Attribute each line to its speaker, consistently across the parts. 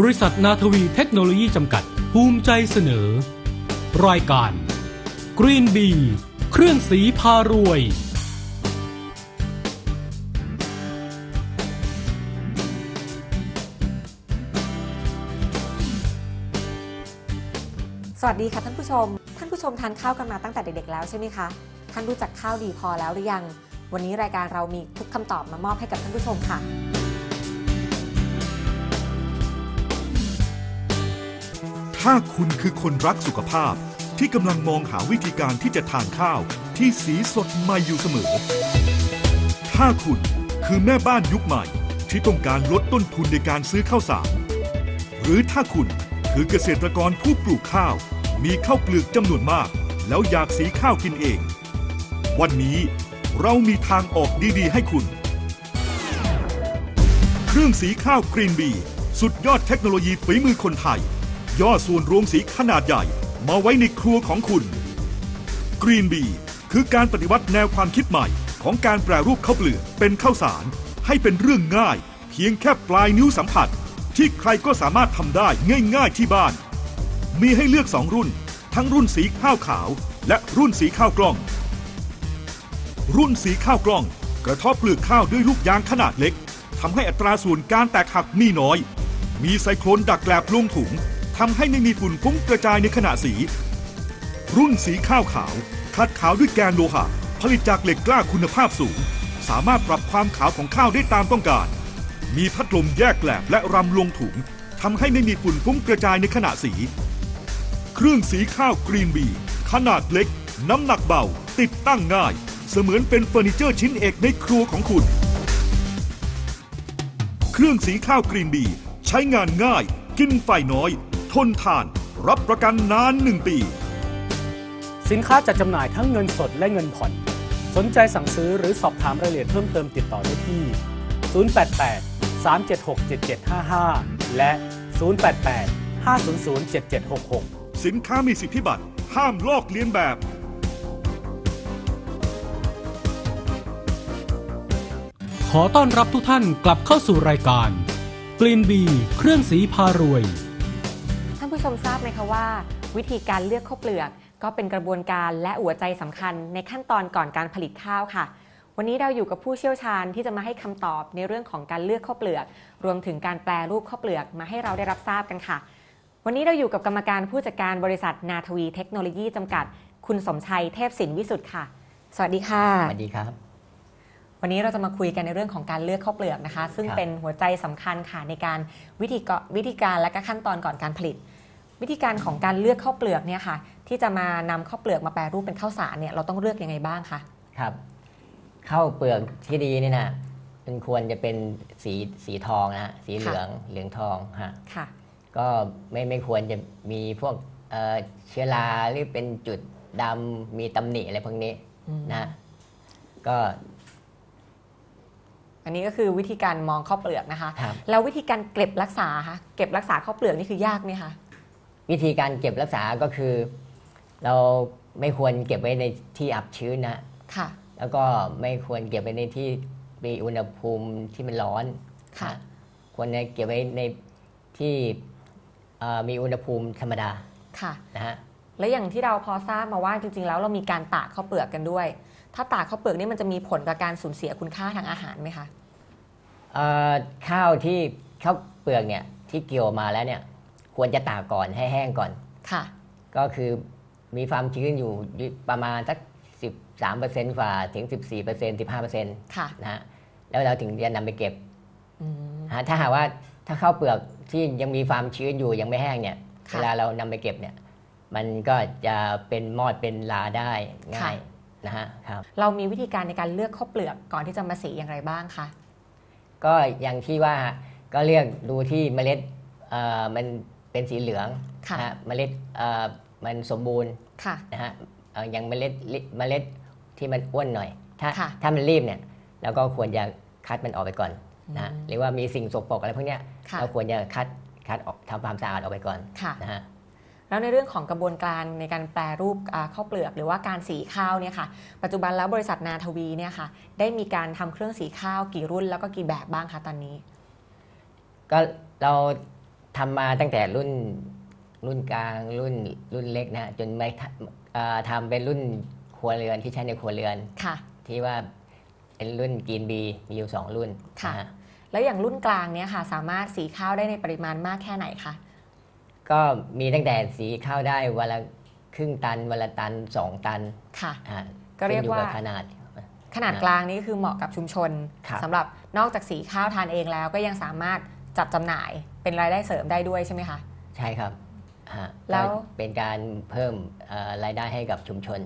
Speaker 1: บริษัทนาทวีเทคโนโลยีจำกัด ภูมิใจเสนอ รายการ Green b เครื่องสีพารวย
Speaker 2: สวัสดีค่ะท่านผู้ชม ท่านผู้ชมทานข้าวกันมาตั้งแต่เด็กๆแล้วใช่ไหมคะ ท่านรู้จักข้าวดีพอแล้วหรือยัง วันนี้รายการเรามีทุกคำตอบมามอบให้กับท่านผู้ชมค่ะ
Speaker 3: ถ้าคุณคือคนรักสุขภาพที่กำลังมองหาวิธีการที่จะทานข้าวที่สีสดใหม่อยู่เสมอ ถ้าคุณคือแม่บ้านยุคใหม่ ที่ต้องการลดต้นทุนในการซื้อข้าวสาร หรือถ้าคุณคือเกษตรกรผู้ปลูกข้าว มีข้าวเปลือกจำนวนมาก แล้วอยากสีข้าวกินเอง วันนี้เรามีทางออกดีๆ ให้คุณ เครื่องสีข้าวกรีนบีสุดยอดเทคโนโลยีฝีมือคนไทย ย่อส่วนรวมสีขนาดใหญ่มาไว้ในครัวของคุณกรีนบีคือการปฏิวัติแนวความคิดใหม่ ของการแปรรูปข้าวเปลือกเป็นข้าวสาร ให้เป็นเรื่องง่าย เพียงแค่ปลายนิ้วสัมผัส ที่ใครก็สามารถทำได้ง่าย ๆที่บ้าน มีให้เลือก2รุ่น ทั้งรุ่นสีข้าวขาว และรุ่นสีข้าวกล้อง รุ่นสีข้าวกล้อง กระเทบเปลือกข้าวด้วยลูกยางขนาดเล็กทำให้อัตราส่วนการแตกหักมีน้อย มีไซโครนดักแกลบลงถุง ทำให้ไม่มีฝุ่นฟุ้งกระจายในขณะสี รุ่นสีข้าวขาว คัดขาวด้วยแกนโลหะ ผลิตจากเหล็กกล้าคุณภาพสูง สามารถปรับความขาวของข้าวได้ตามต้องการ มีพัดลมแยกแกลบและรำลงถุงทำให้ไม่มีฝุ่นฟุ้งกระจายในขณะสี เครื่องสีข้าวกรีนบี ขนาดเล็ก น้ำหนักเบา ติดตั้งง่าย เสมือนเป็นเฟอร์นิเจอร์ชิ้นเอกในครัวของคุณ เครื่องสีข้าวกรีนบี ใช้งานง่าย กินไฟน้อย ทนทาน รับประกันนานหนึ่งปี
Speaker 1: สินค้าจัดจำหน่ายทั้งเงินสดและเงินผ่อน สนใจสั่งซื้อหรือสอบถามรายละเอียดเพิ่มเติมติดต่อได้ที่ 088 376 7755 และ 088 500 7766
Speaker 3: สินค้ามีสิทธิบัตร ห้ามลอกเลียนแบบ
Speaker 1: ขอต้อนรับทุกท่านกลับเข้าสู่รายการ Green b เครื่องสีพารวย
Speaker 2: ท่าน ผู้ชมทราบไหมคะว่า วิธีการเลือกข้าวเปลือก ก็เป็นกระบวนการและหัวใจสำคัญในขั้นตอนก่อนการผลิตข้าวค่ะ วันนี้เราอยู่กับผู้เชี่ยวชาญที่จะมาให้คำตอบในเรื่องของการเลือกข้าวเปลือก รวมถึงการแปลรูปข้าวเปลือกมาให้เราได้รับทราบกันค่ะ วันนี้เราอยู่กับกรรมการผู้จัดการบริษัทนาทวีเทคโนโลยีจำกัด คุณสมชัยเทพสินวิสุทธ์ค่ะ สวัสดีค่ะ
Speaker 4: สวัสดีครับ
Speaker 2: วันนี้เราจะมาคุยกันในเรื่องของการเลือกข้าวเปลือกนะคะ ซึ่ง
Speaker 4: ครับ
Speaker 2: เป็นหัวใจสำคัญค่ะในการวิธีกวิธีการและก็ขั้นตอนก่อนการผลิต วิธีการของการเลือกข้าวเปลือกเนี่ยค่ะ ที่จะมานำข้าวเปลือกมาแปรรูปเป็นข้าวสารเนี่ยเราต้องเลือกยังไงบ้างคะ
Speaker 4: ครับข้าวเปลือกที่ดีนี่นะมันควรจะเป็นสีสีทองนะฮะสีเหลืองเหลืองทองฮะ
Speaker 2: ค่ะ
Speaker 4: ก็ไม่ไม่ควรจะมีพวกเอ่อเชื้อราหรือเป็นจุดดำมีตำหนิอะไรพวกนี้
Speaker 2: อืม
Speaker 4: นะก็
Speaker 2: อันนี้ก็คือวิธีการมองข้าวเปลือกนะคะ
Speaker 4: ครับ
Speaker 2: แล้ววิธีการเก็บรักษาคะเก็บรักษาข้าวเปลือกนี่คือยากไหมคะ
Speaker 4: วิธีการเก็บรักษาก็คือ เราไม่ควรเก็บไว้ในที่อับชื้นนะ
Speaker 2: ค่ะ
Speaker 4: แล้วก็ไม่ควรเก็บไว้ในที่มีอุณหภูมิที่มันร้อน
Speaker 2: ค่ะ
Speaker 4: นควรจะเก็บไว้ในที่เอ่อมีอุณหภูมิธรรมดา
Speaker 2: ค่ะ
Speaker 4: นะฮะ
Speaker 2: และอย่างที่เราพอทราบมาว่าจริง ๆ แล้วเรามีการตากข้าวเปลือกกันด้วย ถ้าตากข้าวเปลือกนี่มันจะมีผลกับการสูญเสียคุณค่าทางอาหารไหมคะ
Speaker 4: เอ่อข้าวที่ข้าวเปลือกเนี่ยที่เกี่ยวมาแล้วเนี่ย ควรจะตากก่อนให้แห้งก่อน
Speaker 2: ค่ะ
Speaker 4: ก็คือมีความชื้นอยู่ประมาณสัก 13%กว่าถึง 14% 15%
Speaker 2: ค่ะ
Speaker 4: นะฮะแล้วเราถึงจะนำไปเก็บ
Speaker 2: อืม
Speaker 4: ฮะถ้าหากว่าถ้าข้าวเปลือกที่ยังมีความชื้นอยู่ยังไม่แห้งเนี่ย
Speaker 2: ค่ะ
Speaker 4: เวลาเรานำไปเก็บเนี่ยมันก็จะเป็นมอดเป็นลาได้ง่ายนะฮะครับ
Speaker 2: เรามีวิธีการในการเลือกข้าวเปลือกก่อนที่จะมาสีอย่างไรบ้างคะ
Speaker 4: ก็อย่างที่ว่าก็เลือกดูที่เมล็ดเอ่อมัน เป็นสีเหลือง
Speaker 2: ค่ะ
Speaker 4: นะฮะเมล็ดเอ่อมันสมบูรณ์
Speaker 2: ค่ะ
Speaker 4: นะฮะเอ่ออย่างเมล็ดลิเมล็ดที่มันอ้วนหน่อย ถ้า
Speaker 2: ค่ะ
Speaker 4: ถ้ามันรีบเนี่ยเราก็ควรจะคัดมันออกไปก่อนนะฮะ
Speaker 2: อืม
Speaker 4: หรือว่ามีสิ่งสกปรกอะไรพวกเนี้ย
Speaker 2: ค่ะ
Speaker 4: เราควรจะคัดคัดออกทำความสะอาดออกไปก่อน
Speaker 2: ค่ะ
Speaker 4: นะฮะ
Speaker 2: แล้วในเรื่องของกระบวนการในการแปรรูปอ่าข้าวเปลือกหรือว่าการสีข้าวเนี่ยค่ะ ปัจจุบันแล้วบริษัทนาทวีเนี่ยค่ะ ได้มีการทำเครื่องสีข้าวกี่รุ่นแล้วก็กี่แบบบ้างคะตอนนี้
Speaker 4: ก็เรา ทำมาตั้งแต่รุ่นรุ่นกลางรุ่นรุ่นเล็กนะฮะจนไม่ทำเอ่อทำเป็นรุ่นครัวเรือนที่ใช้ในครัวเรือน
Speaker 2: ค่ะ
Speaker 4: ที่ว่าเป็นรุ่นกินบีมีอยู่สองรุ่น
Speaker 2: ค่ะ
Speaker 4: นฮ
Speaker 2: แล้วอย่างรุ่นกลางเนี้ยค่ะ สามารถสีข้าวได้ในปริมาณมากแค่ไหนคะ
Speaker 4: ก็มีตั้งแต่สีข้าวได้วันละครึ่งตันวันละตันสองตัน
Speaker 2: ค่ะ
Speaker 4: ฮะ
Speaker 2: ก็เรียก
Speaker 4: ขึ้นอ
Speaker 2: ว่า
Speaker 4: บขนาด
Speaker 2: ขนาดกลางนี้ก็คือเหมาะกับชุมชน
Speaker 4: ครับ
Speaker 2: สำหรับนอกจากสีข้าวทานเองแล้วก็ยังสามารถจับจำหน่าย เป็นรายได้เสริมได้ด้วยใช่ไหมคะ
Speaker 4: ใช่ครับฮะ
Speaker 2: แล้ว
Speaker 4: ก็เป็นการเพิ่มเอ่อรายได้ให้กับชุมชน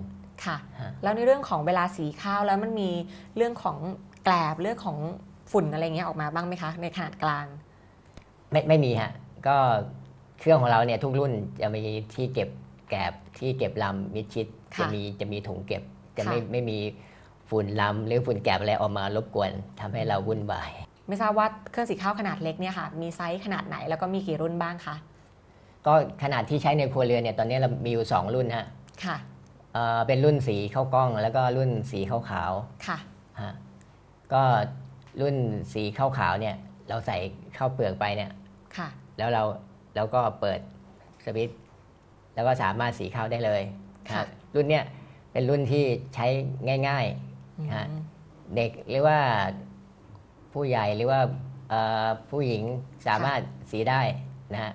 Speaker 2: ค่ะ
Speaker 4: ฮะ
Speaker 2: แล้วในเรื่องของเวลาสีข้าวแล้วมันมีเรื่องของแกลบเรื่องของฝุ่นอะไรเงี้ยออกมาบ้างไหมคะ ในขนาดกลาง
Speaker 4: ไม่ไม่มีฮะก็เครื่องของเราเนี่ยทุกรุ่นจะมีที่เก็บแกบที่เก็บลำมิดชิด
Speaker 2: ค่ะ
Speaker 4: จะมีจะมีถุงเก็บ จะ
Speaker 2: ค่ะ
Speaker 4: ไม่ไม่มีฝุ่นลำหรือฝุ่นแกบอะไรออกมารบกวนทำให้เราวุ่นวาย
Speaker 2: ไม่ทราบว่าเครื่องสีข้าวขนาดเล็กเนี่ยค่ะ มีไซส์ขนาดไหนแล้วก็มีกี่รุ่นบ้างคะ
Speaker 4: ก็ขนาดที่ใช้ในครัวเรือนเนี่ยตอนนี้เรามีอยู่ 2 รุ่นฮะ
Speaker 2: ค่ะ
Speaker 4: เอ่อเป็นรุ่นสีข้าวกล้อง แล้วก็รุ่นสีขาวขาว
Speaker 2: ค่ะ
Speaker 4: ๆฮะก็รุ่นสีขาวขาวๆเนี่ยเราใส่ข้าวเปลือกไปเนี่ย
Speaker 2: ค่ะ
Speaker 4: แล้วเราเราก็เปิดสวิตช์แล้วก็สามารถสีข้าวได้เลย
Speaker 2: ค่ะ
Speaker 4: ฮะรุ่นเนี้ยเป็นรุ่นที่ใช้ง่าย
Speaker 2: อืม
Speaker 4: ฮะๆเด็กหรือว่า ผู้ใหญ่หรือว่าเอ่อผู้หญิงสามารถสีได้นะฮะ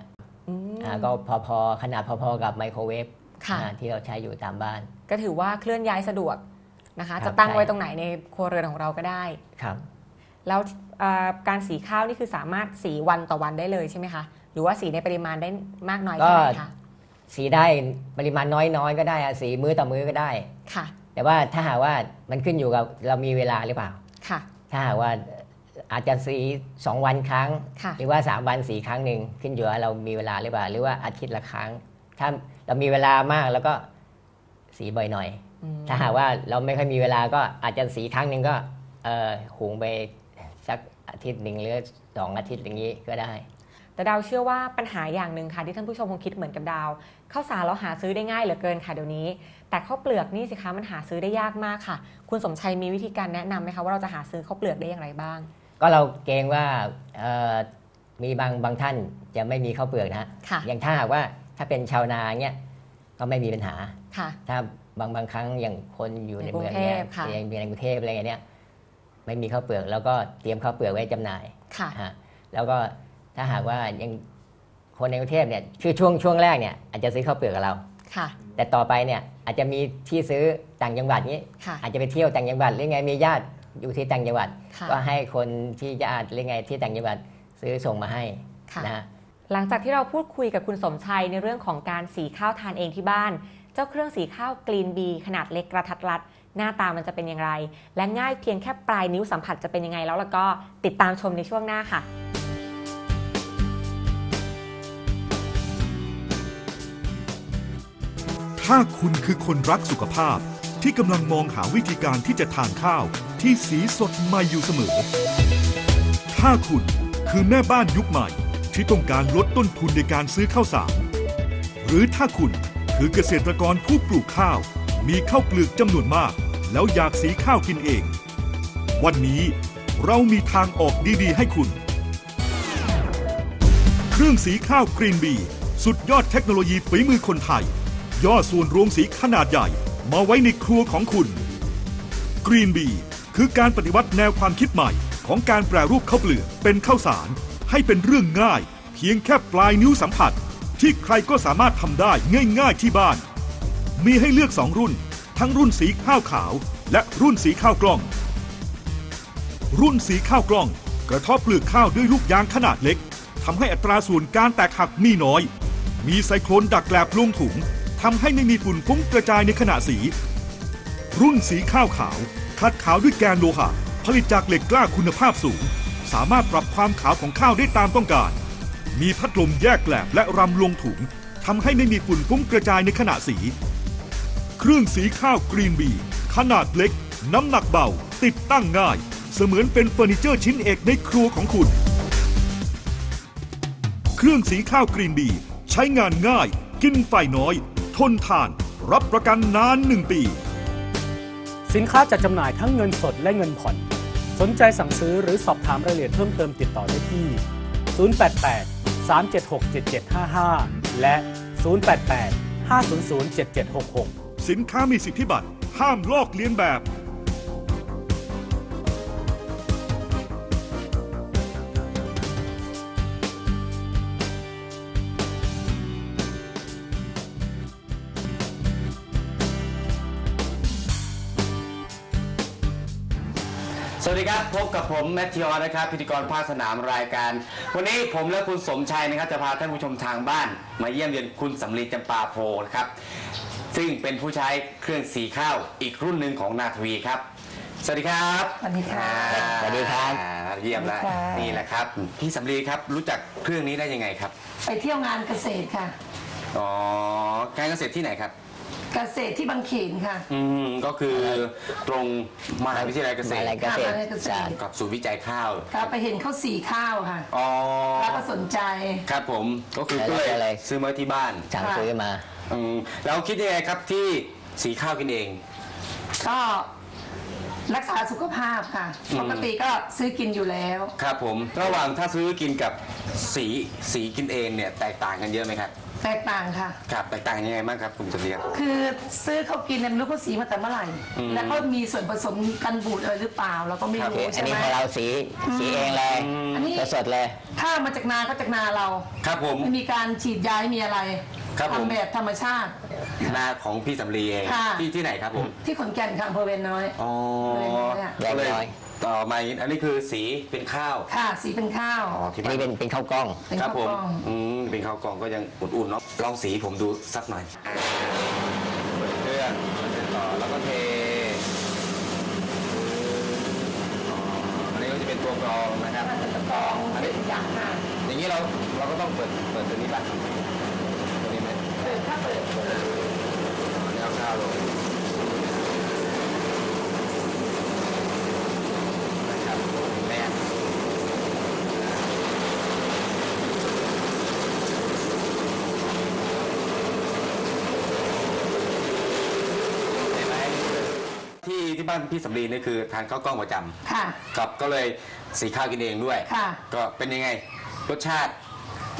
Speaker 2: อืม
Speaker 4: อ่าก็พอๆ ขนาดพอๆ กับไมโครเวฟ
Speaker 2: ค่ะ
Speaker 4: อ่าที่เราใช้อยู่ตามบ้าน
Speaker 2: ก็ถือว่าเคลื่อนย้ายสะดวกนะคะ
Speaker 4: ครับ
Speaker 2: จะตั้งไว้
Speaker 4: ใช่
Speaker 2: ตรงไหนในครัวเรือนของเราก็ได้
Speaker 4: ครับ
Speaker 2: แล้วเอ่อการสีข้าวนี่คือสามารถสีวันต่อวันได้เลยใช่ไหมคะ หรือว่าสีในปริมาณได้มากน้อยแค่ไหนคะ
Speaker 4: สีได้ปริมาณน้อยๆก็ได้อะสีมื้อต่อมื้อก็ได้
Speaker 2: ค่ะ
Speaker 4: แต่ว่าถ้าหากว่ามันขึ้นอยู่กับเรามีเวลาหรือเปล่า
Speaker 2: ค่ะ
Speaker 4: ถ้าหากว่า อาจจะสีสองวันครั้ง
Speaker 2: ค่ะ
Speaker 4: หรือว่าสามวันสีครั้งหนึ่งขึ้นอยู่ว่าเรามีเวลาหรือเปล่า หรือว่าอาทิตย์ละครั้ง ถ้าเรามีเวลามากแล้วก็สีบ่อยหน่อย
Speaker 2: อืม
Speaker 4: ถ้าหากว่าเราไม่ค่อยมีเวลาก็อาจจะสีครั้งหนึ่งก็เออหุงไปสักอาทิตย์หนึ่งหรือสองอาทิตย์อย่างนี้ก็ได้
Speaker 2: แต่ดาวเชื่อว่าปัญหาอย่างหนึ่งค่ะที่ท่านผู้ชมคงคิดเหมือนกับดาวข้าวสารเราหาซื้อได้ง่ายเหลือเกินค่ะเดี๋ยวนี้ แต่ข้าวเปลือกนี่สิคะมันหาซื้อได้ยากมากค่ะ คุณสมชัยมีวิธีการแนะนำไหมคะว่าเราจะหาซื้อข้าวเปลือกได้อย่างไรบ้าง
Speaker 4: ก็เราเกรงว่าเอ่อมีบางบางท่านจะไม่มีข้าวเปลือกนะฮะ
Speaker 2: ค่ะ
Speaker 4: อย่างถ้าหากว่าถ้าเป็นชาวนาเงี้ยก็ไม่มีปัญหา
Speaker 2: ค่ะ
Speaker 4: ถ้าบางบางครั้งอย่างคนอยู่ใน
Speaker 2: ในกรุง
Speaker 4: เมืองเนี่ย
Speaker 2: เทพค่ะ
Speaker 4: อย่างในกรุงเทพอะไรเงี้ยไม่มีข้าวเปลือกแล้วก็เตรียมข้าวเปลือกไว้จำหน่าย
Speaker 2: ค่ะ
Speaker 4: ฮะแล้วก็ถ้าหากว่ายังคนในกรุงเทพเนี่ยคือช่วงช่วงแรกเนี่ยอาจจะซื้อข้าวเปลือกกับเรา
Speaker 2: ค่ะ
Speaker 4: แต่ต่อไปเนี่ยอาจจะมีที่ซื้อต่างจังหวัดนี้
Speaker 2: ค่ะ
Speaker 4: อาจจะไปเที่ยวต่างจังหวัดหรือไงมีญาติ อยู่ที่ต่างจังหวัด
Speaker 2: ค่ะ
Speaker 4: ก็ให้คนที่ญาติหรือไงที่ต่างจังหวัดซื้อส่งมาให้
Speaker 2: ค่ะ
Speaker 4: นะฮะ
Speaker 2: หลังจากที่เราพูดคุยกับคุณสมชัยในเรื่องของการสีข้าวทานเองที่บ้าน เจ้าเครื่องสีข้าวกรีนบีขนาดเล็กกระทัดรัด หน้าตามันจะเป็นอย่างไร และง่ายเพียงแค่ปลายนิ้วสัมผัสจะเป็นยังไงแล้วแล้วก็ติดตามชมในช่วงหน้าค่ะ
Speaker 3: ถ้าคุณคือคนรักสุขภาพที่กำลังมองหาวิธีการที่จะทานข้าว ที่สีสดใหม่อยู่เสมอ ถ้าคุณคือแม่บ้านยุคใหม่ ที่ต้องการลดต้นทุนในการซื้อข้าวสาร หรือถ้าคุณคือเกษตรกรผู้ปลูกข้าว มีข้าวเปลือกจำนวนมาก แล้วอยากสีข้าวกินเอง วันนี้เรามีทางออกดีๆ ให้คุณ เครื่องสีข้าวกรีนบี สุดยอดเทคโนโลยีฝีมือคนไทย ย่อส่วนรวมสีขนาดใหญ่ มาไว้ในครัวของคุณกรีนบี คือการปฏิวัติแนวความคิดใหม่ ของการแปรรูปข้าวเปลือกเป็นข้าวสาร ให้เป็นเรื่องง่าย เพียงแค่ปลายนิ้วสัมผัส ที่ใครก็สามารถทำได้ง่าย ๆที่บ้าน มีให้เลือก2รุ่น ทั้งรุ่นสีข้าวขาว และรุ่นสีข้าวกล้อง รุ่นสีข้าวกล้อง กระทาะเปลือกข้าวด้วยลูกยางขนาดเล็กทำให้อัตราส่วนการแตกหักมีน้อย มีไซโครนดักแกลบลงถุงทำให้ไม่มีฝุ่นฟุ้งกระจายในขณะสี รุ่นสีข้าวขาว คัดขาวด้วยแกนโลหะผลิตจากเหล็กกล้าคุณภาพสูง สามารถปรับความขาวของข้าวได้ตามต้องการ มีพัดลมแยกแกลบและรำลงถุงทำให้ไม่มีฝุ่นฟุ้งกระจายในขณะสี เครื่องสีข้าวกรีนบี ขนาดเล็ก น้ำหนักเบา ติดตั้งง่าย เสมือนเป็นเฟอร์นิเจอร์ชิ้นเอกในครัวของคุณ เครื่องสีข้าวกรีนบี ใช้งานง่าย กินไฟน้อย ทนทาน รับประกันนานหนึ่งปี
Speaker 1: สินค้าจัดจำหน่ายทั้งเงินสดและเงินผ่อน สนใจสั่งซื้อหรือสอบถามรายละเอียดเพิ่มเติมติดต่อได้ที่ 088 3767755 และ 088 500 7766
Speaker 3: สินค้ามีสิทธิบัตรห้ามลอกเลียนแบบ
Speaker 5: สวัสดีครับ พบกับผมแมทธิออนนะครับ พิธีกรภาคสนามรายการ วันนี้ผมและคุณสมชัยนะครับ จะพาท่านผู้ชมทางบ้าน มาเยี่ยมเยียนคุณสำลีจำปาโพนะครับ ซึ่งเป็นผู้ใช้เครื่องสีข้าวอีกรุ่นหนึ่งของนาทวีครับ สวัสดีครับ
Speaker 6: สวัสดีค่ะ
Speaker 5: อ่า
Speaker 4: สวัสดีครับ
Speaker 5: เยี่ยมแล้ว
Speaker 6: สวัสดีค่ะ
Speaker 5: นี่แหละครับ พี่สำลีครับรู้จักเครื่องนี้ได้ยังไงครับ
Speaker 6: ไปเที่ยวงานเกษตรค่ะ
Speaker 5: อ๋อการเกษตรที่ไหนครับ
Speaker 6: เกษตรที่บางเขนค่ะ
Speaker 5: อืมก็คือตรงมหาวิทยาลัยเกษตร
Speaker 4: มหาวิทยาลัยเกษตร
Speaker 6: มหาวิทยาลัยเกษตร
Speaker 5: กับศูนย์วิจัยข้าว
Speaker 6: ครับไปเห็นเขาสีข้าวค่ะ
Speaker 5: อ๋อ
Speaker 6: แล้วก็สนใจ
Speaker 5: ครับผมก็คือ
Speaker 4: แล้ว
Speaker 5: ก็เลย
Speaker 4: อะไร
Speaker 5: ซื้อมาไว้ที่บ้าน
Speaker 4: สั่งซื้อมา
Speaker 5: อืมแล้วคิดยังไงครับที่สีข้าวกินเอง
Speaker 6: ก็รักษาสุขภาพค่ะ
Speaker 5: อืม
Speaker 6: ปกติก็ซื้อกินอยู่แล้ว
Speaker 5: ครับผม ระหว่างถ้าซื้อกินกับสีสีกินเองเนี่ยแตกต่างกันเยอะไหมครับ
Speaker 6: แตกต่างค่ะ
Speaker 5: ครับแตกต่างยังไงบ้างครับคุณจำเรียน
Speaker 6: คือซื้อเขากินเนี่ยไม่รู้เขาสีมาแต่เมื่อไหร่
Speaker 5: อืม
Speaker 6: แล้วก็มีส่วนผสมกันบูดอะไรหรือเปล่าเราก็ไม่
Speaker 5: ครับ
Speaker 6: รู้
Speaker 4: อัน
Speaker 6: ใช่
Speaker 4: นี้
Speaker 6: ไหม
Speaker 4: ของเราสีสีเองเลย
Speaker 6: อันนี้
Speaker 4: สดๆเลย
Speaker 6: ข้าวมาจากนาก็จากนาเรา
Speaker 5: ครับผม
Speaker 6: ไม่มีการฉีดยาไม่มีอะไร
Speaker 5: ครับผม
Speaker 6: ทำแบบธรรมชาติ
Speaker 5: นาของพี่สำลีเอง
Speaker 6: ค่ะ
Speaker 5: ที่ที่ไหนครับผม
Speaker 6: ที่ขอนแก่นค่ะอำเภอเวนน้อย
Speaker 5: อ๋อ
Speaker 6: แรงน้อยอะ
Speaker 5: ก็เลย
Speaker 4: แรงน้อย
Speaker 5: ต่อมาอย่างนี้อันนี้คือสีเป็นข้าว
Speaker 6: ค่ะสีเป็นข้าว
Speaker 5: อ๋อที่
Speaker 4: อัน
Speaker 5: บ้าน
Speaker 4: นี้เป็นเป็นข้าวกล้อง
Speaker 6: เป็น
Speaker 5: ครับ
Speaker 6: ข้าว
Speaker 5: ผม
Speaker 6: กล้อง
Speaker 5: อืมเป็นข้าวกล่องก็ยังอุ่นๆเนาะลองสีผมดูสักหน่อยเปิดเครื่องต่อแล้วก็เทอ๋ออันนี้ก็จะเป็นตัวกรองนะครับ
Speaker 6: มันจะกรองเป็นอย่างค่ะ
Speaker 5: อย่างนี้เราเราก็ต้องเปิดเปิดตัวนี้ป่ะตัวนี้ไหม
Speaker 6: เปิดถ้าเปิดเปิด
Speaker 5: อ๋อนี่เอาข้าวลงนะครับแม่เห็นไหม ที่ที่บ้านพี่สำลีนี่คือทานข้าวกล้องประจำ
Speaker 6: ค่ะ
Speaker 5: ครับก็เลยสีข้าวกินเองด้วย
Speaker 6: ค่ะ
Speaker 5: ก็เป็นยังไงรสชาติ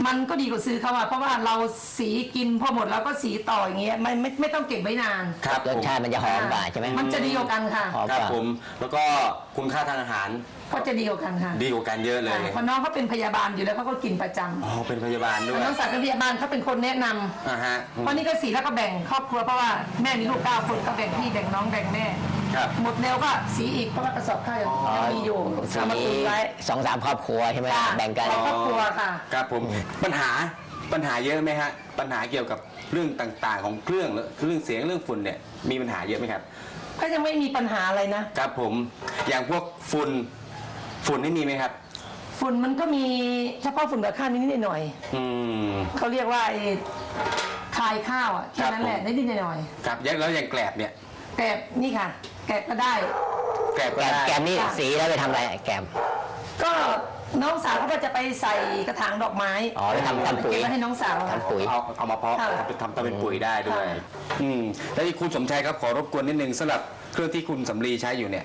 Speaker 6: มันก็ดีกว่าซื้อเขาอะเพราะว่าเราสีกินพอหมดเราก็สีต่ออย่างเงี้ยไม่ไม่ไม่ต้องเก็บไว้นาน
Speaker 5: ครับ
Speaker 4: รส
Speaker 5: ผม
Speaker 4: ชาติมันจะหอมกว่าใช่ไหม
Speaker 6: มันจะดีกว่ากันค่ะ
Speaker 4: หอม
Speaker 5: ค
Speaker 4: ก
Speaker 5: รับ
Speaker 4: ว่า
Speaker 5: ผม แล้วก็คุณค่าทางอาหาร
Speaker 6: ก็จะดีกว่ากันค่ะ
Speaker 5: ดีกว่ากันเยอะเลย
Speaker 6: ค่ะเพราะน้องเขาเป็นพยาบาลอยู่แล้วเขาก็กินประจ
Speaker 5: อ๋อเป็นพยาบาลด้วำย
Speaker 6: น้องสาวเป็นพยาบาลเขาเป็นคนแนะนำ
Speaker 5: อ่าฮะ
Speaker 6: เพราะนี่ก็สีแล้วก็แบ่งครอบครัวเพราะว่าแม่มีลูกเก้าคนก็แบ่งพี่แบ่งน้องแบ่งแม่
Speaker 5: ครับ
Speaker 6: หมดแล้วก็สีอีกเพราะว่ากระสอบข้าวยังยังมีอยู่
Speaker 4: สี
Speaker 6: เอามาตุนไว้
Speaker 4: สองสามครอบครัวใช่ไหม
Speaker 6: ค่ะ
Speaker 4: แบ่งกัน
Speaker 6: ครอบครัวค่ะ
Speaker 5: ครับผมปัญหาปัญหาเยอะไหมฮะปัญหาเกี่ยวกับเรื่องต่างๆ ของเครื่องเรื่องเสียงเรื่องฝุ่นเนี่ยมีปัญหาเยอะไหมครับ
Speaker 6: ก็ยังไม่มีปัญหาอะไรนะ
Speaker 5: ครับผมอย่างพวกฝุ่นฝุ่นนี่มีไหมครับ
Speaker 6: ฝุ่นมันก็มีเฉพาะฝุ่นแบบข้าวนิดๆหน่อย
Speaker 5: อืม
Speaker 6: ๆเขาเรียกว่าไอ้คลายข้าวอะแค่นั้นแหละ
Speaker 5: ครับผม
Speaker 6: นิดๆหน่อย
Speaker 5: ครับแล้วอย่างแกลบเนี่ย
Speaker 6: ๆแต่นี่ค่ะ แกะก็ได้
Speaker 5: แกลบก็
Speaker 4: แกม
Speaker 5: ได้
Speaker 4: แกมนี่
Speaker 6: ค่ะ
Speaker 4: สีแล้วไปทำอะไรแกม
Speaker 6: ก็น้องสาวเขาก็จะไปใส่กระถางดอกไม้
Speaker 4: อ๋อไปทำทำปุ๋ย
Speaker 6: เก็บไว้ให้น้องสาวค่ะ
Speaker 4: ทำปุ๋ย
Speaker 5: เอาเอามาเพาะ
Speaker 6: ค่ะ
Speaker 5: ทำเป็นทำทำเป็นปุ๋ยได้ด้วย
Speaker 6: ค่ะ
Speaker 5: อืมแล้วที่คุณสมชัยครับขอรบกวนนิดนึงสำหรับเครื่องที่คุณสำลีใช้อยู่เนี่ย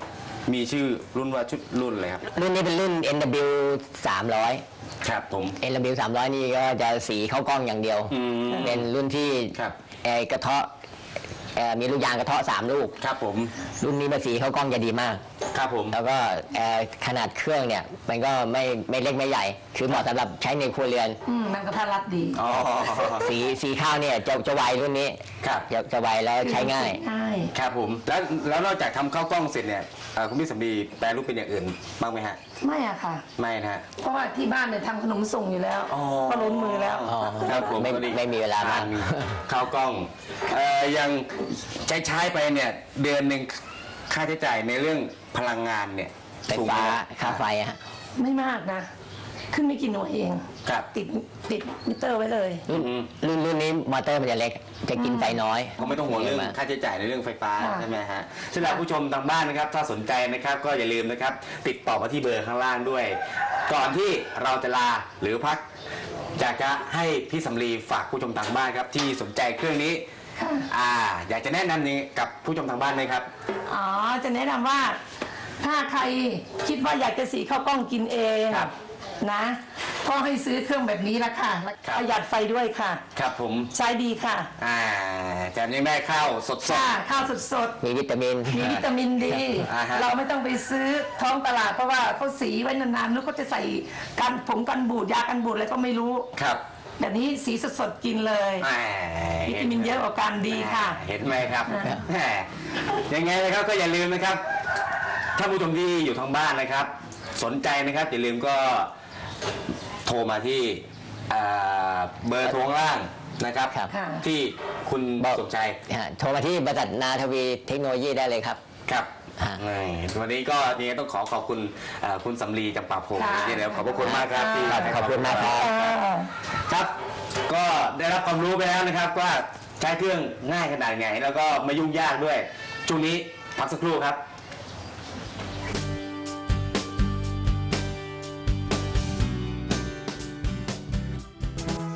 Speaker 5: มีชื่อรุ่นว่าชุดรุ่นอะไรครับ
Speaker 4: รุ่นนี้เป็นรุ่น NW 300
Speaker 5: ครับผม
Speaker 4: NW 300 นี่ก็จะสีเข้ากล้องอย่างเดียว
Speaker 5: อืม
Speaker 4: เป็นรุ่นที่
Speaker 5: ครับ
Speaker 4: เอ่อกระเทาะ เอ่อมีลูกยางกระเทาะสามลูก
Speaker 5: ครับผม
Speaker 4: รุ่นนี้มาสีเข้ากล้องจะดีมาก
Speaker 5: ครับผม
Speaker 4: แล้วก็เอ่อขนาดเครื่องเนี่ยมันก็ไม่ไม่เล็กไม่ใหญ่ คือเหมาะสำหรับใช้ในครัวเรือน
Speaker 6: อืมมันกระทัดรัดดี
Speaker 5: อ๋อ
Speaker 4: สีสีข้าวเนี่ยจะจะไวรุ่นนี้
Speaker 5: ครับ
Speaker 4: จะจะไวแล้วใช้ง่าย
Speaker 6: ง่าย
Speaker 5: ครับผมแล้วแล้วนอกจากทำข้าวกล้องเสร็จเนี่ยเอ่อคุณพี่สำลีแปลรูปเป็นอย่างอื่นบ้างไหมฮะ
Speaker 6: ไม่อะค่ะ
Speaker 5: ไม่นะฮะ
Speaker 6: เพราะว่าที่บ้านเนี่ยทำขนมส่งอยู่แล้ว
Speaker 5: อ๋อ
Speaker 6: ก็ล้นมือแล้ว
Speaker 4: อ๋อ
Speaker 5: ครับผม
Speaker 4: ไม่
Speaker 5: ก็ดี
Speaker 4: ไม่มีเวลามาก
Speaker 5: ทนข้าวกล้องเอ่อยังใช้ใช้ไปเนี่ยเดือนหนึ่ง ค่าใช้จ่ายในเรื่องพลังงานเนี่ย
Speaker 4: ไฟ
Speaker 5: สูงไหม
Speaker 4: ฟ้า
Speaker 5: ฮะ
Speaker 4: ค่าไฟอะฮะ
Speaker 6: ไม่มากนะ ขึ้นไม่กี่หน่วยเอง
Speaker 5: ครับ
Speaker 6: ติดติดมิเตอร์ไว้เลย
Speaker 5: อืม
Speaker 4: รุ่นรุ่นนี้มอเตอร์มันจะเล็ก จะกินไฟน้อย
Speaker 5: ก็ไม่ต้องห่วงเรื่อง
Speaker 4: มาก
Speaker 5: ค่าใช้จ่ายในเรื่องไฟฟ้า
Speaker 6: ค่ะ
Speaker 5: ใช่ไหมฮะสำหรับผู้ชมทางบ้านนะครับ ถ้าสนใจนะครับ ก็อย่าลืมนะครับ ติดต่อมาที่เบอร์ข้างล่างด้วย ก่อนที่เราจะลาหรือพักอยากจะให้พี่สำลีฝากผู้ชมทางบ้านครับ ที่สนใจเครื่องนี้
Speaker 6: ค่ะ
Speaker 5: อ่า อยากจะแนะนำนี้กับผู้ชมทางบ้านไหมครับ
Speaker 6: อ๋อ จะแนะนำว่า ถ้าใครคิดว่าอยากจะสีข้าวกล้องกินเอง
Speaker 5: ครับ
Speaker 6: นะ ก็ให้ซื้อเครื่องแบบนี้ละค่ะ
Speaker 5: ครับ
Speaker 6: ประหยัดไฟด้วยค่ะ
Speaker 5: ครับผม
Speaker 6: ใช้ดีค่ะ
Speaker 5: อ่าแถมยังได้ข้าวสด
Speaker 6: ค่ะข้าวสด
Speaker 4: มีวิตามิน
Speaker 6: ๆ มีวิตามินดี
Speaker 5: อ่าฮะ
Speaker 6: เราไม่ต้องไปซื้อท้องตลาดเพราะว่าเขาสีไว้นานๆแล้วเขาจะใส่กันผงกันบูดยากันบูดอะไรก็ไม่รู้
Speaker 5: ๆ ครับ
Speaker 6: แบบนี้สีสดๆกินเลย
Speaker 5: แหม
Speaker 6: วิตามินเยอะกว่ากันดีค่ะ
Speaker 5: เห็นไหมครับแหมยังไงนะครับก็อย่าลืมนะครับท่านผู้ชมที่อยู่ทางบ้านนะครับ สนใจนะครับอย่าลืมก็โทรมาที่อ่าเบอร์โทรข้างล่างนะครับ
Speaker 4: ครับ
Speaker 6: ค่ะ
Speaker 5: ที่คุณ
Speaker 4: บอก
Speaker 5: สมชัย
Speaker 4: ฮะโทรมาที่บริษัทนาทวีเทคโนโลยีได้เลยครับ
Speaker 5: ครับ
Speaker 4: อ่า
Speaker 5: นี่ วันนี้ก็ยังไงต้องขอขอบคุณเอ่อคุณสำลีจำปาโพง
Speaker 6: ค่ะ
Speaker 5: ที่เดียวขอบพระคุณมากครับที่
Speaker 4: ครับขอบคุณมากครับ
Speaker 5: ครับ ก็ได้รับความรู้ไปแล้วนะครับว่าใช้เครื่องง่ายขนาดไหนแล้วก็ไม่ยุ่งยากด้วยช่วงนี้พักสักครู่ครับ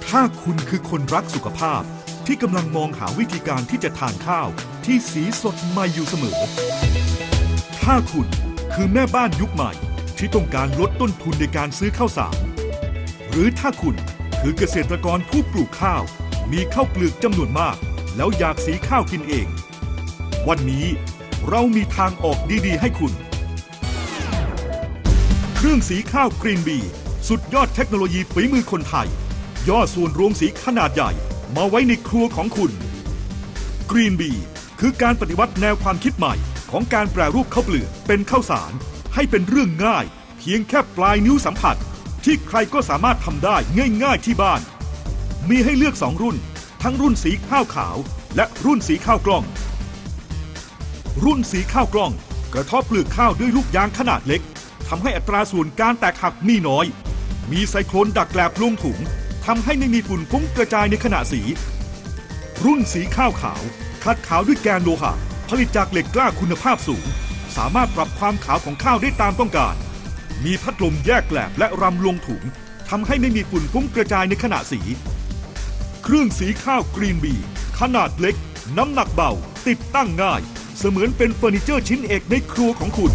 Speaker 3: ถ้าคุณคือคนรักสุขภาพที่กำลังมองหาวิธีการที่จะทานข้าวที่สีสดใหม่อยู่เสมอ ถ้าคุณคือแม่บ้านยุคใหม่ที่ต้องการลดต้นทุนในการซื้อข้าวสาร หรือถ้าคุณคือเกษตรกรผู้ปลูกข้าว มีข้าวเปลือกจำนวนมาก แล้วอยากสีข้าวกินเอง วันนี้เรามีทางออกดีๆ ให้คุณ เครื่องสีข้าวกรีนบี สุดยอดเทคโนโลยีฝีมือคนไทย ย่อส่วนรวมสีขนาดใหญ่มาไว้ในครัวของคุณกรีนบีคือการปฏิวัติแนวความคิดใหม่ ของการแปรรูปข้าวเปลือกเป็นข้าวสาร ให้เป็นเรื่องง่าย เพียงแค่ปลายนิ้วสัมผัส ที่ใครก็สามารถทำได้ง่าย ๆที่บ้าน มีให้เลือก2รุ่น ทั้งรุ่นสีข้าวขาว และรุ่นสีข้าวกล้อง รุ่นสีข้าวกล้อง กระทบเปลือกข้าวด้วยลูกยางขนาดเล็กทำให้อัตราส่วนการแตกหักมีน้อย มีไซโครนดักแกลบลงถุงทำให้ไม่มีฝุ่นฟุ้งกระจายในขณะสี รุ่นสีข้าวขาว คัดขาวด้วยแกนโลหะ ผลิตจากเหล็กกล้าคุณภาพสูง สามารถปรับความขาวของข้าวได้ตามต้องการ มีพัดลมแยกแกลบและรำลงถุงทำให้ไม่มีฝุ่นฟุ้งกระจายในขณะสี เครื่องสีข้าวกรีนบี ขนาดเล็ก น้ำหนักเบา ติดตั้งง่าย เสมือนเป็นเฟอร์นิเจอร์ชิ้นเอกในครัวของคุณ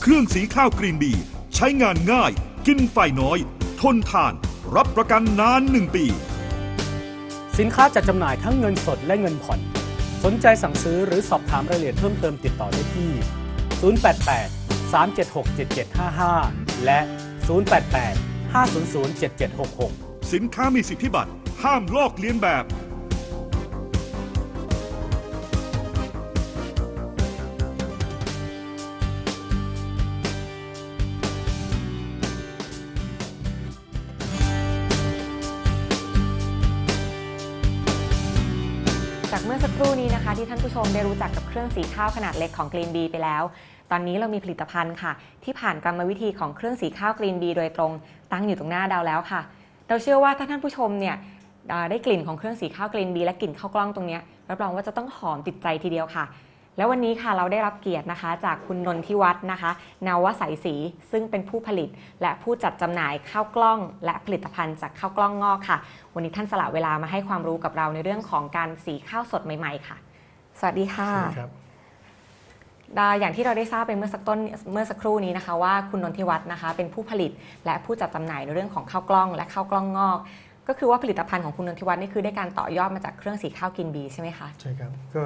Speaker 3: เครื่องสีข้าวกรีนบี ใช้งานง่าย กินไฟน้อย ทนทาน รับประกันนานหนึ่งปี
Speaker 1: สินค้าจัดจำหน่ายทั้งเงินสดและเงินผ่อน สนใจสั่งซื้อหรือสอบถามรายละเอียดเพิ่มเติมติดต่อได้ที่ 088 376 7755 และ 088 500 7766
Speaker 3: สินค้ามีสิทธิบัตร ห้ามลอกเลียนแบบ
Speaker 2: ที่ท่านผู้ชมได้รู้จักกับเครื่องสีข้าวขนาดเล็กของ Green Bee ไปแล้ว ตอนนี้เรามีผลิตภัณฑ์ค่ะ ที่ผ่านกรรมวิธีของเครื่องสีข้าว Green Bee โดยตรงตั้งอยู่ตรงหน้าดาวแล้วค่ะ เราเชื่อว่าถ้าท่านผู้ชมเนี่ยได้กลิ่นของเครื่องสีข้าว Green Bee และกลิ่นข้าวกล้องตรงนี้รับรองว่าจะต้องหอมติดใจทีเดียวค่ะแล้ววันนี้ค่ะเราได้รับเกียรตินะคะ จากคุณนนทิวัฒน์นะคะ นาวใสศรีซึ่งเป็นผู้ผลิต และผู้จัดจำหน่ายข้าวกล้อง และผลิตภัณฑ์จากข้าวกล้องงอกค่ะ วันนี้ท่านสละเวลามาให้ความรู้กับเราในเรื่องของการสีข้าวสดใหม่ ๆ ค่ะ สวัสดีค่ะ
Speaker 7: ครับ
Speaker 2: ดาอย่างที่เราได้ทราบไปเมื่อสักต้นเมื่อสักครู่นี้นะคะ ว่าคุณนนทิวัฒน์นะคะ เป็นผู้ผลิตและผู้จัดจำหน่ายในเรื่องของข้าวกล้อง และข้าวกล้องงอก ก็คือว่าผลิตภัณฑ์ของคุณนนทิวัฒน์นี่คือได้การต่อยอดมาจากเครื่องสีข้าวกินบีใช่ไหมคะ
Speaker 7: ใช่ครับก็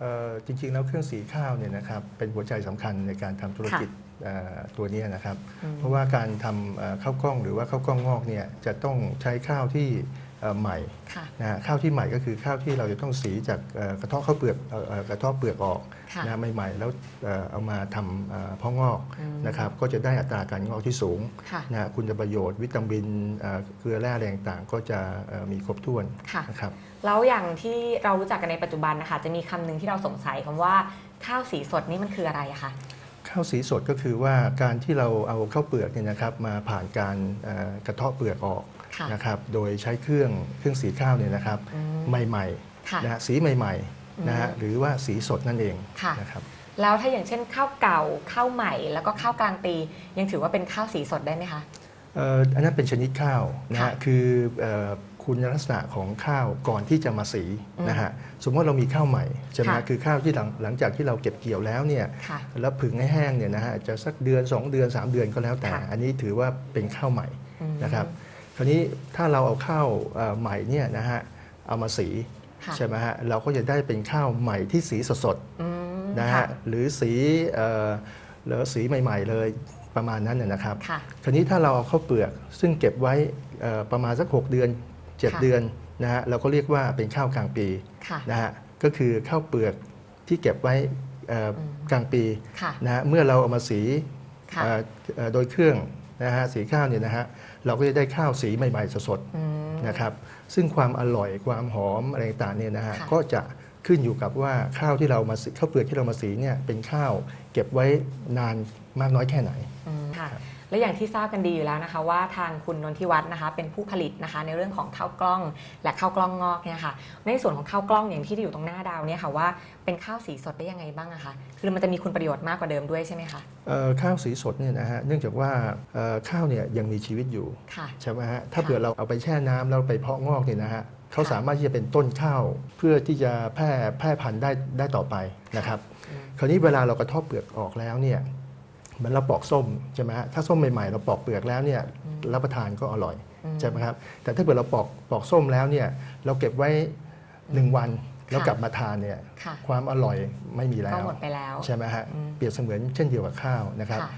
Speaker 7: เอ่อจริงๆแล้วเครื่องสีข้าวเนี่ยนะครับเป็นหัวใจสำคัญในการทำธุรกิจเอ่อตัวเนี้ยนะครับ เพราะว่าการทำเอ่อข้าวกล้องหรือว่าข้าวกล้องงอกเนี่ยจะต้องใช้ข้าวที่เอ่อ ใหม่
Speaker 2: ค่ะ
Speaker 7: นะฮะข้าวที่ใหม่ก็คือข้าวที่เราจะต้องสีจากเอ่อกระเทาะข้าวเปลือกเอ่อเอ่อกระเทาะเปลือกออก
Speaker 2: ค่ะ
Speaker 7: นะใหม่ๆ แล้วเอ่อเอามาทำเอ่อเพาะงอก
Speaker 2: อืม
Speaker 7: นะครับก็จะได้อัตราการงอกที่สูง
Speaker 2: ค่ะ
Speaker 7: นะฮะคุณประโยชน์วิตามินเอ่อเกลือแร่อะไรต่างๆ ก็จะเอ่อมีครบถ้วน
Speaker 2: ค่ะ
Speaker 7: นะครับ
Speaker 2: แล้วอย่างที่เรารู้จักกันในปัจจุบันนะคะจะมีคำหนึ่งที่เราสงสัยคำว่าข้าวสีสดนี่มันคืออะไรอะคะ
Speaker 7: ข้าวสีสดก็คือว่าการที่เราเอาข้าวเปลือกเนี่ยนะครับมาผ่านการเอ่อกระเทาะเปลือกออก
Speaker 2: ค่ะ
Speaker 7: นะครับโดยใช้เครื่องเครื่องสีข้าวเนี่ยนะครับ
Speaker 2: อืม
Speaker 7: ใหม่
Speaker 2: ค่ะ
Speaker 7: ๆนะฮะสีใหม่ๆนะฮะ
Speaker 2: อืม
Speaker 7: หรือว่าสีสดนั่นเอง
Speaker 2: ค่ะ
Speaker 7: นะครับ
Speaker 2: แล้วถ้าอย่างเช่นข้าวเก่าข้าวใหม่ แล้วก็ข้าวกลางปียังถือว่าเป็นข้าวสีสดได้ไหมคะ
Speaker 7: เอ่ออันนั้นเป็นชนิดข้าวนะ
Speaker 2: ค่ะ
Speaker 7: ฮะคือเอ่อคคุณลักษณะของข้าวก่อนที่จะมาสีนะฮะสมมติเรามีข้าวใหม่ใช่ไหม
Speaker 2: ค่ะ
Speaker 7: คือข้าวที่หลังหลังจากที่เราเก็บเกี่ยวแล้วเนี่ย
Speaker 2: ค่ะ
Speaker 7: แล้วผึ่งให้แห้งเนี่ยนะฮะจะสักเดือน 2 เดือน 3 เดือนก็แล้วแต่
Speaker 2: ค่ะ
Speaker 7: อันนี้ถือว่าเป็นข้าวใหม่
Speaker 2: อืม
Speaker 7: นะครับค ราวนี้ถ้าเราเอาข้าวเอ่อใหม่เนี่ยนะฮะเอามาสี
Speaker 2: ค่ะ
Speaker 7: ใช่ไหมฮะเราก็จะได้เป็นข้าวใหม่ที่สีสด
Speaker 2: อืม
Speaker 7: ๆนะ
Speaker 2: ค่ะ
Speaker 7: ฮะหรือสีเอ่อหรือสีใหม่ ๆ เลยประมาณนั้นนะนะครับ
Speaker 2: ค่ะ
Speaker 7: คราวนี้ถ้าเราเอาข้าวเปลือกซึ่งเก็บไว้เอ่อประมาณสัก 6 เดือน
Speaker 2: ค่ะ
Speaker 7: 7เดือนนะฮะเราก็เรียกว่าเป็นข้าวกลางปี
Speaker 2: ค่ะ
Speaker 7: นะฮะก็คือข้าวเปลือกที่เก็บไว้เอ่ออ
Speaker 2: ม
Speaker 7: กลางปี
Speaker 2: ค่ะ
Speaker 7: นะฮะเมื่อเราเอามาสี
Speaker 2: ค่ะ
Speaker 7: เอ่อเอ่อโดยเครื่องนะฮะสีข้าวเนี่ยนะฮะ เราก็จะได้ข้าวสีใหม่ๆสด
Speaker 2: อืม
Speaker 7: ๆนะครับซึ่งความอร่อยความหอมอะไรต่างๆเนี่ยนะฮะ
Speaker 2: ค่ะ
Speaker 7: ก็จะ ขึ้นอยู่กับว่าข้าวที่เรามาสีข้าวเปลือกที่เรามาสีเนี่ยเป็นข้าวเก็บไว้นานมากน้อยแค่ไหน
Speaker 2: อืมค่ะ และอย่างที่ทราบกันดีอยู่แล้วนะคะ ว่าทางคุณนนทิวัฒน์นะคะ เป็นผู้ผลิตนะคะ ในเรื่องของข้าวกล้องและข้าวกล้องงอกเนี่ยค่ะ ในส่วนของข้าวกล้องอย่างที่อยู่ตรงหน้าดาวเนี่ยค่ะว่าเป็นข้าวสีสดได้ยังไงบ้างอะคะคือมันจะมีคุณประโยชน์มากกว่าเดิมด้วยใช่ไหมคะ
Speaker 7: เอ่อข้าวสีสดเนี่ยนะฮะเนื่องจากว่าเอ่อข้าวเนี่ยยังมีชีวิตอยู่
Speaker 2: ค่ะ
Speaker 7: ใช่ไหมฮะถ้า
Speaker 2: ค่ะ
Speaker 7: เผื่อเราเอาไปแช่น้ำแล้วไปเพาะงอกเนี่ยนะฮะ เขา
Speaker 2: ค่ะ
Speaker 7: สามารถที่จะเป็นต้นข้าวเพื่อที่จะแพร่แพร่พันธุ์ได้ได้ต่อไปนะครับ
Speaker 2: อืม
Speaker 7: คราวนี้เวลาเรากระเทบเปลือกออกแล้วเนี่ยเหมันเราปอกส้มใช่ไหมฮะถ้าส้มใหม่ๆ เราปอกเปลือกแล้วเนี่ยรับประทานก็อร่อย
Speaker 2: อืม
Speaker 7: ใช่ไหมครับแต่ถ้าเผื่อเราปอกปอกส้มแล้วเนี่ยเราเก็บไว้หนึ่งวันแล้ว
Speaker 2: ค่ะ
Speaker 7: กลับมาทานเนี่ย
Speaker 2: ค่ะ
Speaker 7: ความอร่อยไม่มีแล้
Speaker 2: ก็
Speaker 7: ว
Speaker 2: หมดไปแล้ว
Speaker 7: ใช่ไหมฮะ
Speaker 2: อืม
Speaker 7: เปรียบเสมือนเช่นเดียวกับข้าวนะครับ
Speaker 2: ค่ะ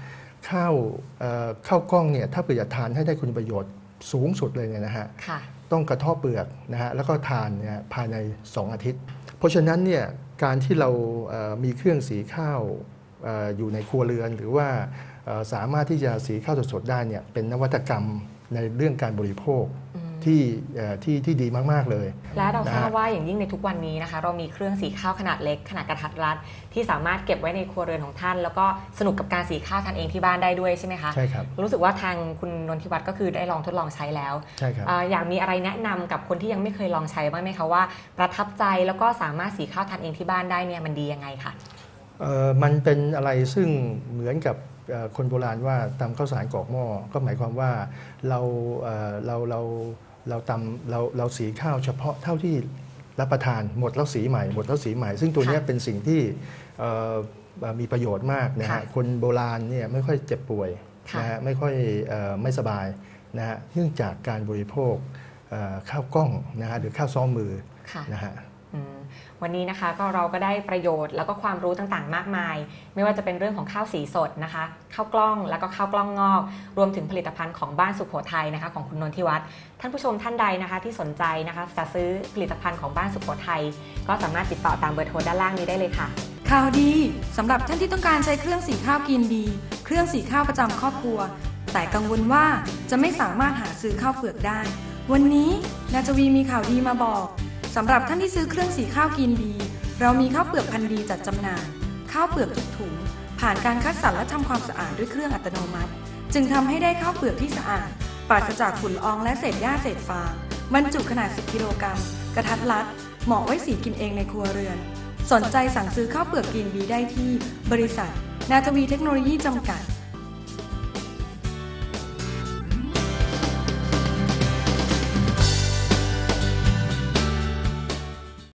Speaker 7: ข้าวเอ่อข้าวกล้องเนี่ยถ้าเผื่อจะทานให้ได้คุณประโยชน์สูงสุดเลยเนี่ยนะฮะ
Speaker 2: ค่ะ
Speaker 7: ต้องกระท่อเปลือกนะฮะแล้วก็ทานเนี่ยภายใน 2 อาทิตย์ เพราะฉะนั้นเนี่ยการที่เรามีเครื่องสีข้าวอยู่ในครัวเรือน หรือว่าสามารถที่จะสีข้าวสดๆได้เนี่ยเป็นนวัตกรรมในเรื่องการบริโภค ที่เอ่อที่ที่ดีมาก ๆ เลย
Speaker 2: และเราทราบ
Speaker 7: นะฮะ
Speaker 2: ว่าอย่างยิ่งในทุกวันนี้นะคะ เรามีเครื่องสีข้าวขนาดเล็ก ขนาดกระทัดรัด ที่สามารถเก็บไว้ในครัวเรือนของท่าน แล้วก็สนุกกับการสีข้าวทานเองที่บ้านได้ด้วยใช่ไหมคะ
Speaker 7: ใช่ครับ
Speaker 2: รู้สึกว่าทางคุณนนทิวัฒน์ก็คือได้ลองทดลองใช้แล้ว
Speaker 7: ใช่ครับ
Speaker 2: อ่าอยากมีอะไรแนะนำกับคนที่ยังไม่เคยลองใช้บ้างไหมคะว่าประทับใจแล้วก็สามารถสีข้าวทานเองที่บ้านได้เนี่ยมันดียังไงคะ
Speaker 7: เอ่อมันเป็นอะไรซึ่งเหมือนกับเอ่อคนโบราณว่าตำข้าวสารกรอกหม้อก็หมายความว่าเราเอ่อเราเรา เราตำเราเราสีข้าวเฉพาะเท่าที่รับประทานหมดแล้วสีใหม่หมดแล้วสีใหม่ ซึ่งตัวเนี้ย
Speaker 2: ค่ะ
Speaker 7: เป็นสิ่งที่เอ่อเอ่อมีประโยชน์มากนะ
Speaker 2: ค่ะ
Speaker 7: ฮะคนโบราณเนี่ยไม่ค่อยเจ็บป่วย
Speaker 2: ค่ะ
Speaker 7: นะฮะไม่ค่อยเอ่อไม่สบายนะฮะเนื่องจากการบริโภคเอ่อข้าวกล้องนะฮะหรือข้าวซ้อมมือ
Speaker 2: ค่ะ
Speaker 7: นะฮะ
Speaker 2: อืม วันนี้นะคะก็เราก็ได้ประโยชน์แล้วก็ความรู้ต่างๆ มากมาย ไม่ว่าจะเป็นเรื่องของข้าวสีสดนะคะข้าวกล้องแล้วก็ข้าวกล้องงอก รวมถึงผลิตภัณฑ์ของบ้านสุขโขทัยนะคะ ของคุณนนทิวัฒน์ท่านผู้ชมท่านใดนะคะ ที่สนใจนะคะจะซื้อผลิตภัณฑ์ของบ้านสุขโขทัยก็สามารถติดต่อตามเบอร์โทรด้านล่างนี้ได้เลยค่ะ
Speaker 8: ข่าวดีสำหรับท่านที่ต้องการใช้เครื่องสีข้าวกินดี เครื่องสีข้าวประจำครอบครัว แต่กังวลว่าจะไม่สามารถหาซื้อข้าวเปลือกได้ วันนี้นาจวีมีข่าวดีมาบอก สำหรับท่านที่ซื้อเครื่องสีข้าวกินดี เรามีข้าวเปลือกพันธุ์ดีจัดจำหน่าย ข้าวเปลือกทุกถุง ผ่านการคัดสรรและทำความสะอาดด้วยเครื่องอัตโนมัติ จึงทำให้ได้ข้าวเปลือกที่สะอาดปราศจากฝุ่นละอองและเศษหญ้าเศษฟางบรรจุขนาด 10 กิโลกรัม กระทัดรัด เหมาะไว้สีกินเองในครัวเรือน สนใจสั่งซื้อข้าวเปลือกกินดีได้ที่ บริษัท นาทวีเทคโนโลยีจำกัด